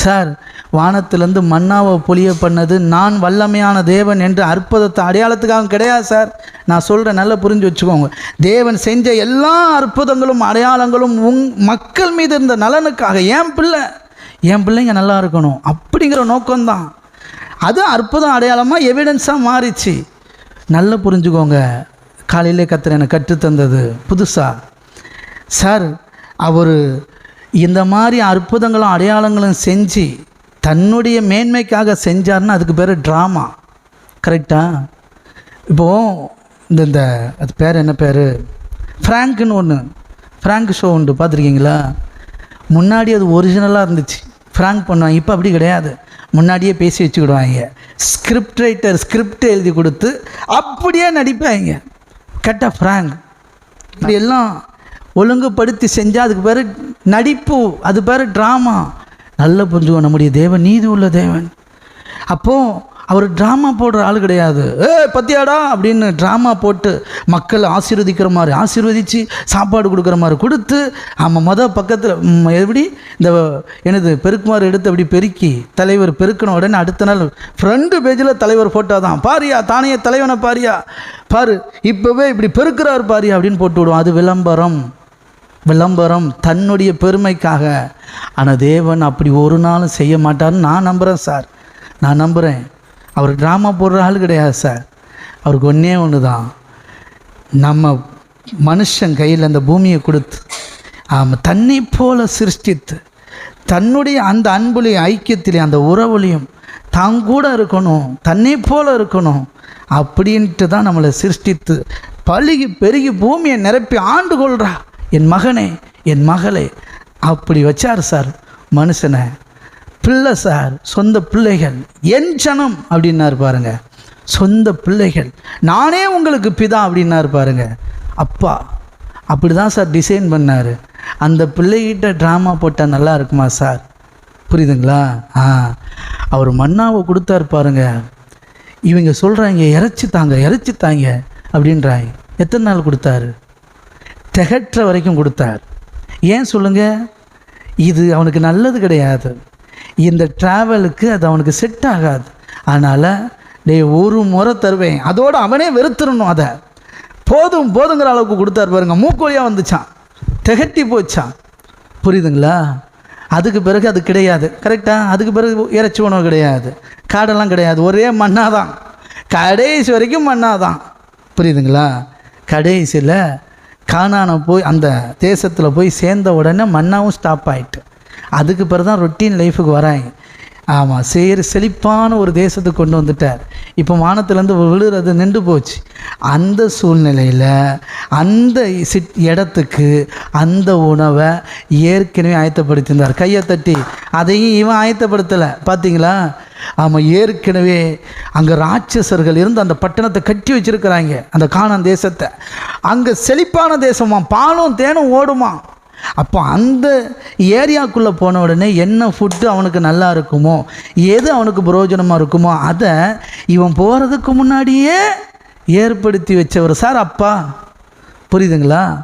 Sir வானத்திலேருந்து மன்னாவை பொழிய பண்ணது நான் வல்லமையான தேவன் என்று அற்புதத்தை அடையாளத்துக்காக கிடையாது சார். நான் சொல்கிறேன் நல்லா புரிஞ்சு வச்சுக்கோங்க. தேவன் செஞ்ச எல்லா அற்புதங்களும் அடையாளங்களும் உங் மக்கள் மீது இருந்த நலனுக்காக. என் பிள்ளை என் பிள்ளைங்க நல்லா இருக்கணும் அப்படிங்கிற நோக்கம்தான். அது அற்புதம் அடையாளமாக எவிடன்ஸாக மாறிச்சு. நல்லா புரிஞ்சுக்கோங்க. காலையிலே கத்துற எனக்கு கற்றுத்தந்தது புதுசாக சார் அவர் இந்த மாதிரி அற்புதங்களும் அடையாளங்களும் செஞ்சு தன்னுடைய மேன்மைக்காக செஞ்சார்னா அதுக்கு பேர் ட்ராமா கரெக்டாக இப்போது இந்த இந்த அது பேர் என்ன பேர்? ஃப்ராங்க்னு ஒன்று ஃப்ராங்க் ஷோ உண்டு பார்த்துருக்கீங்களா? முன்னாடி அது ஒரிஜினலாக இருந்துச்சு. ஃப்ராங்க் பண்ணுவாங்க இப்போ அப்படி கிடையாது. முன்னாடியே பேசி வச்சுக்கிடுவாங்க. ஸ்கிரிப்ட் ரைட்டர் ஸ்கிரிப்ட் எழுதி கொடுத்து அப்படியே நடிப்பாங்க. கெட்ட ஃப்ராங்க் இப்படி எல்லாம் ஒழுங்குபடுத்தி செஞ்சால் அதுக்கு பேர் நடிப்பு அது பேர் ட்ராமா நல்ல புரிஞ்சுக்கோ நம்முடைய தேவன் நீதி உள்ள தேவன். அப்போது அவர் ட்ராமா போடுற ஆள் கிடையாது. ஏ பத்தியாடா அப்படின்னு ட்ராமா போட்டு மக்களை ஆசீர்வதிக்கிற மாதிரி ஆசீர்வதித்து சாப்பாடு கொடுக்குற மாதிரி கொடுத்து ஆமாம் மொதல் பக்கத்தில் எப்படி இந்த எனது பெருக்குமாறு எடுத்து அப்படி பெருக்கி தலைவர் பெருக்கின உடனே அடுத்த நாள் ஃப்ரண்ட் பேஜில் தலைவர் ஃபோட்டோ தான் பாரியா தானே தலைவனை பாரியா. பாரு இப்போவே இப்படி பெருக்கிறார் பாரியா அப்படின்னு போட்டு விடுவோம் அது விளம்பரம். விளம்பரம் தன்னுடைய பெருமைக்காக. ஆனால் தேவன் அப்படி ஒரு நாளும் செய்ய மாட்டார்னு நான் நம்புகிறேன் சார். நான் நம்புகிறேன் அவர் ட்ராமா போடுற ஆள் கிடையாது சார். அவருக்கு ஒன்றே ஒன்று தான் நம்ம மனுஷன் கையில் அந்த பூமியை கொடுத்து ஆமாம் தன்னை போல சிருஷ்டித்து தன்னுடைய அந்த அன்புலையும் ஐக்கியத்திலையும் அந்த உறவுலையும் தான் கூட இருக்கணும் தன்னை போல இருக்கணும் அப்படின்ட்டு தான் நம்மளை சிருஷ்டித்து பழுகி பெருகி பூமியை நிரப்பி ஆண்டு கொள்கிறா என் மகனே என் மகளே. அப்படி வச்சார் சார் மனுஷனை. பிள்ளை சார் சொந்த பிள்ளைகள். என் ஜனம் அப்படின்னாரு பாருங்க. சொந்த பிள்ளைகள். நானே உங்களுக்கு பிதா அப்படின்னாரு பாருங்க. அப்பா அப்படி தான் சார் டிசைன் பண்ணார். அந்த பிள்ளைகிட்ட ட்ராமா போட்டால் நல்லா இருக்குமா சார்? புரியுதுங்களா? ஆ. அவர் மன்னாவை கொடுத்தாரு பாருங்க. இவங்க சொல்கிறாங்க இறைச்சி தாங்க இறைச்சி தாங்க அப்படின்றாங்க. எத்தனை நாள் கொடுத்தாரு? திகற்ற வரைக்கும் கொடுத்தார். ஏன் சொல்லுங்கள் இது அவனுக்கு நல்லது கிடையாது. இந்த ட்ராவலுக்கு அது அவனுக்கு செட் ஆகாது. அதனால் டே ஒரு முறை தருவேன். அதோடு அவனே வெறுத்துடணும் அதை. போதும் போதுங்கிற அளவுக்கு கொடுத்தாரு பாருங்க. மூக்கோழியாக வந்துச்சான். திகட்டி போச்சான். புரியுதுங்களா? அதுக்கு பிறகு அது கிடையாது. கரெக்டாக அதுக்கு பிறகு இறைச்சி உணவு கிடையாது. காடெல்லாம் கிடையாது. ஒரே மண்ணாதான். கடைசி வரைக்கும் மண்ணாதான். புரியுதுங்களா? கடைசியில் கானான போய் அந்த தேசத்தில் போய் சேர்ந்த உடனே மன்னாவும் ஸ்டாப் ஆயிட்டு. அதுக்கு பிறகு தான் ரொட்டீன் லைஃபுக்கு வராங்க. ஆமாம் சரி செழிப்பான ஒரு தேசத்துக்கு கொண்டு வந்துட்டார். இப்போ வானத்துலேருந்து விழுறது நின்று போச்சு. அந்த சூழ்நிலையில் அந்த சிட் இடத்துக்கு அந்த உணவை ஏற்கனவே ஆயத்தப்படுத்தியிருந்தார். கையை தட்டி அதையும் இவன் ஆயத்தப்படுத்தலை. பார்த்தீங்களா ஆமாம் ஏற்கனவே அங்கே ராட்சசர்கள் இருந்து அந்த பட்டணத்தை கட்டி வச்சிருக்கிறாங்க அந்த காணான் தேசத்தை. அங்கே செழிப்பான தேசமா பாலும் தேனும் ஓடுமா? அப்போ அந்த ஏரியாக்குள்ளே போன உடனே என்ன ஃபுட்டு அவனுக்கு நல்லா இருக்குமோ எது அவனுக்கு பிரயோஜனமாக இருக்குமோ அதை இவன் போகிறதுக்கு முன்னாடியே ஏற்படுத்தி வச்சவர். சார் அப்பா புரியுதுங்களா?